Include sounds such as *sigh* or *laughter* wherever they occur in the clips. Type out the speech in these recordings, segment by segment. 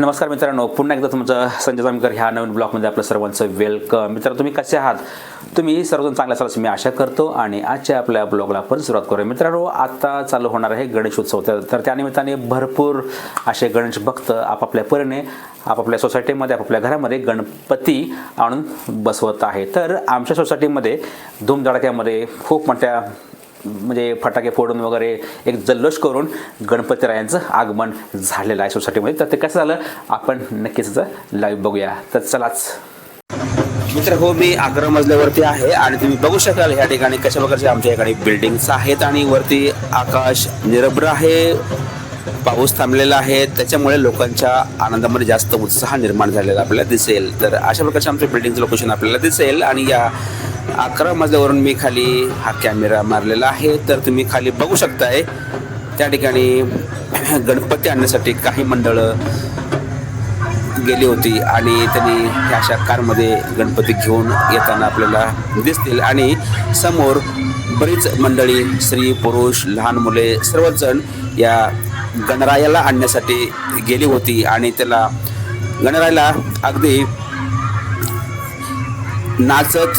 नमस्कार मित्रांनो पुन्हा एकदा तुमचं संजय जामकर ह्या नवीन ब्लॉगमध्ये आपलं सर्वांचं वेलकम मित्रांनो तुम्ही कसे आहात? तुम्ही सर्वजण चांगल्या असाल असं मी आशा करतो आणि आजच्या आपल्या ब्लॉगला आपण सुरुवात करूया. मित्रांनो आता चालू होणार आहे गणेश उत्सव. तर तर त्यानिमित्ताने भरपूर असे गणेश भक्त आपापल्या परीने आपापल्या सोसायटीमध्ये आपापल्या घरामध्ये गणपती आणून बसवत आहे. तर आमच्या सोसायटीमध्ये धूमधडाक्यामध्ये खूप मोठ्या म्हणजे फटाके फोडून वगैरे एक जल्लोष करून गणपतीरायांचं आगमन झालेलं आहे सोसायटीमध्ये. तर ते कसं झालं? आपण नक्कीच लाईव्ह बघूया. तर चलाच मित्र हो मी अकरा मजल्यावरती आहे आणि तुम्ही बघू शकाल ह्या ठिकाणी कशा प्रकारचे आमच्या ठिकाणी बिल्डिंग्स आहेत आणि वरती आकाश निरभ्र आहे. पाऊस थांबलेला आहे. त्याच्यामुळे लोकांच्या आनंदामध्ये जास्त उत्साह निर्माण झालेला आपल्याला दिसेल. तर अशा प्रकारचे आमचे बिल्डिंगचं लोकेशन आपल्याला दिसेल आणि या अकरा मजल्यावरून मी खाली हा कॅमेरा मारलेला आहे. तर तुम्ही खाली बघू शकताय त्या ठिकाणी *clears throat* गणपती आणण्यासाठी काही मंडळं गेली होती आणि त्यांनी ह्या अशा कारमध्ये गणपती घेऊन येताना आपल्याला दिसतील. आणि समोर बरीच मंडळी स्त्री पुरुष लहान मुले सर्वजण या गणरायाला आणण्यासाठी गेली होती आणि त्याला गणरायाला अगदी नाचत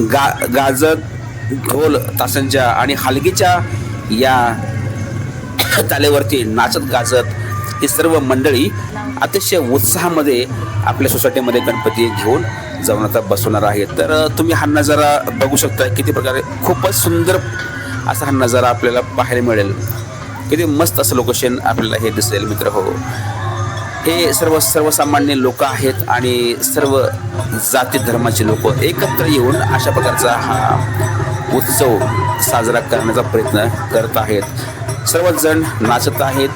गा गाजत ढोल तासांच्या आणि हलगीच्या या तालेवरती नाचत गाजत ही सर्व मंडळी अतिशय उत्साहामध्ये आपल्या सोसायटीमध्ये गणपती घेऊन जाऊन आता बसवणार आहेत. तर तुम्ही हा नजारा बघू शकता. किती प्रकारे खूपच सुंदर असा हा नजारा आपल्याला पाहायला मिळेल. किती मस्त असं लोकेशन आपल्याला हे दिसेल मित्र हो. हे सर्व सर्वसामान्य लोक आहेत आणि सर्व जाती धर्माचे लोक एकत्र येऊन अशा प्रकारचा हा उत्सव साजरा करण्याचा प्रयत्न करत आहेत. सर्वजण नाचत आहेत.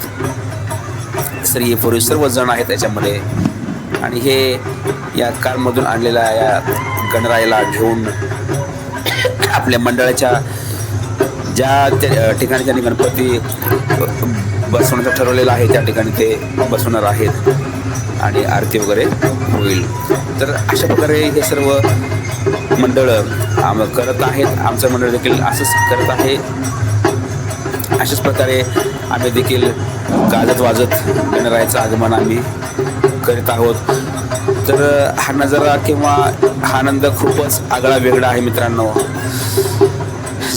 स्त्री पुरुष सर्वजण आहेत याच्यामध्ये. आणि हे या कारमधून आणलेल्या या गणरायाला घेऊन आपल्या मंडळाच्या ज्या त्या ठिकाणी त्यांनी गणपती बसवण्याचं ठरवलेलं आहे त्या ठिकाणी ते बसवणार आहेत आणि आरती वगैरे होईल. तर अशा प्रकारे हे सर्व मंडळं आम करत आहेत. आमचं मंडळ देखील असंच करत आहे. अशाच प्रकारे आम्ही देखील गाजत वाजत गणरायाचं आगमन आम्ही करीत आहोत. तर हा नजारा किंवा हा आनंद खूपच आगळा वेगळा आहे मित्रांनो.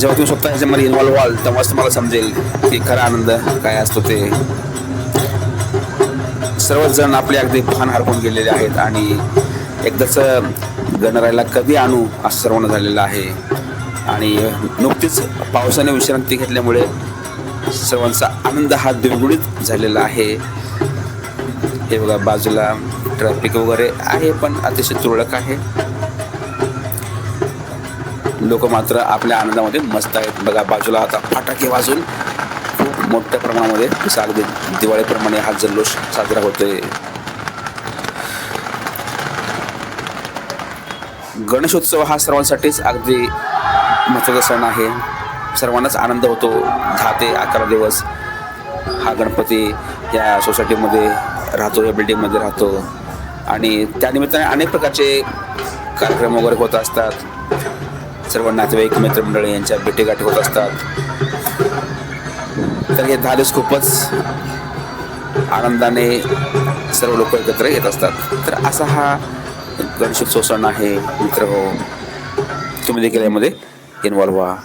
जेव्हा तुम्ही स्वतः ह्याच्यामध्ये इन्व्हॉल्व्ह व्हाल तेव्हाच तुम्हाला समजेल की खरा आनंद काय असतो ते. सर्वच जण आपले अगदी भान हरपून गेलेले आहेत आणि एकदाच गणरायला कधी आणू असं सर्वांना झालेलं आहे. आणि नुकतीच पावसाने विश्रांती घेतल्यामुळे सर्वांचा आनंद हा द्विगुणित झालेला आहे. हे बघा बाजूला ट्रॅफिक वगैरे आहे पण अतिशय तुरळक आहे. लोक मात्र आपल्या आनंदामध्ये मस्त आहेत. बघा बाजूला आता फटाके वाजून खूप मोठ्या प्रमाणामध्ये अगदी दिवाळीप्रमाणे हा जल्लोष साजरा होतोय. गणेशोत्सव हा सर्वांसाठीच अगदी महत्त्वाचा सण आहे. सर्वांनाच आनंद होतो. दहा ते अकरा दिवस हा गणपती या सोसायटीमध्ये राहतो या बिल्डिंगमध्ये राहतो. आणि त्यानिमित्ताने अनेक प्रकारचे कार्यक्रम वगैरे होत असतात. सर्व नातेवाईक मित्रमंडळी यांच्या भेटीगाठी होत असतात. तर हे दहा खूपच आनंदाने सर्व लोक एकत्र येत असतात. तर असा हा गणेशोत्सव सण आहे मित्र हो. तुम्ही देखील यामध्ये इन्वॉल्व्ह व्हा.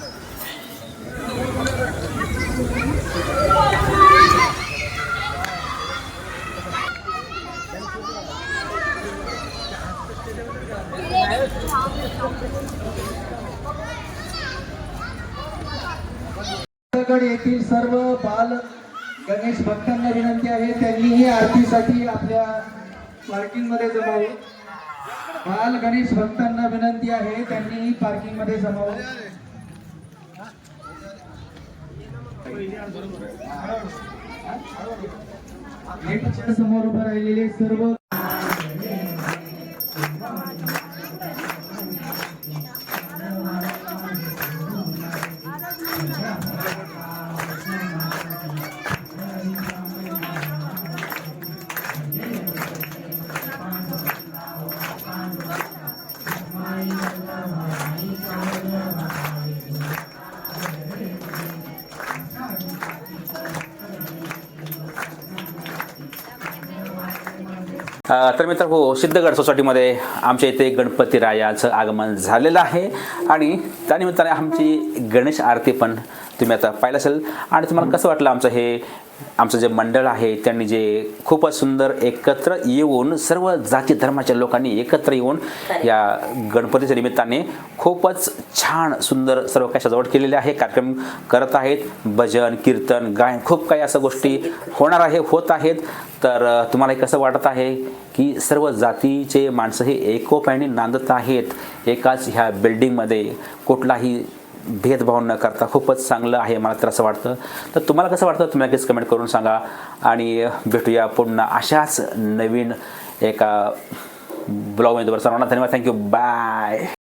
गड येथील सर्व बाल गणेश भक्तांना विनंती आहे त्यांनीही आरतीसाठी आपल्या पार्किंगमध्ये जमावे. बाल गणेश भक्तांना विनंती आहे त्यांनीही पार्किंगमध्ये जमावे समोर उभे राहिलेले सर्व तर मित्र हो सिद्धगड सोसायटीमध्ये आमच्या इथे गणपती रायाचं आगमन झालेलं आहे. आणि त्यानिमित्ताने आमची गणेश आरती पण तुम्ही आता पाहिलं असेल. आणि तुम्हाला कसं वाटलं आमचं हे आमचं जे मंडळ आहे त्यांनी जे खूपच सुंदर एकत्र येऊन सर्व जाती धर्माच्या लोकांनी एकत्र येऊन या गणपतीच्या निमित्ताने खूपच छान सुंदर सर्व काही सजावट केलेली आहे कार्यक्रम करत आहेत. भजन कीर्तन गायन खूप काही असं गोष्टी होणार आहे होत आहेत. तर तुम्हाला हे कसं वाटत आहे की सर्व जातीचे माणसं हे एकोप्याने नांदत आहेत एकाच ह्या बिल्डिंगमध्ये कुठलाही भेदभाव न करता खूपच चांगलं आहे मला तर असं वाटतं. तर तुम्हाला कसं वाटतं? तुम्ही नक्कीच कमेंट करून सांगा. आणि भेटूया पुन्हा अशाच नवीन एका ब्लॉगमध्ये. सर्वांना धन्यवाद. Thank you bye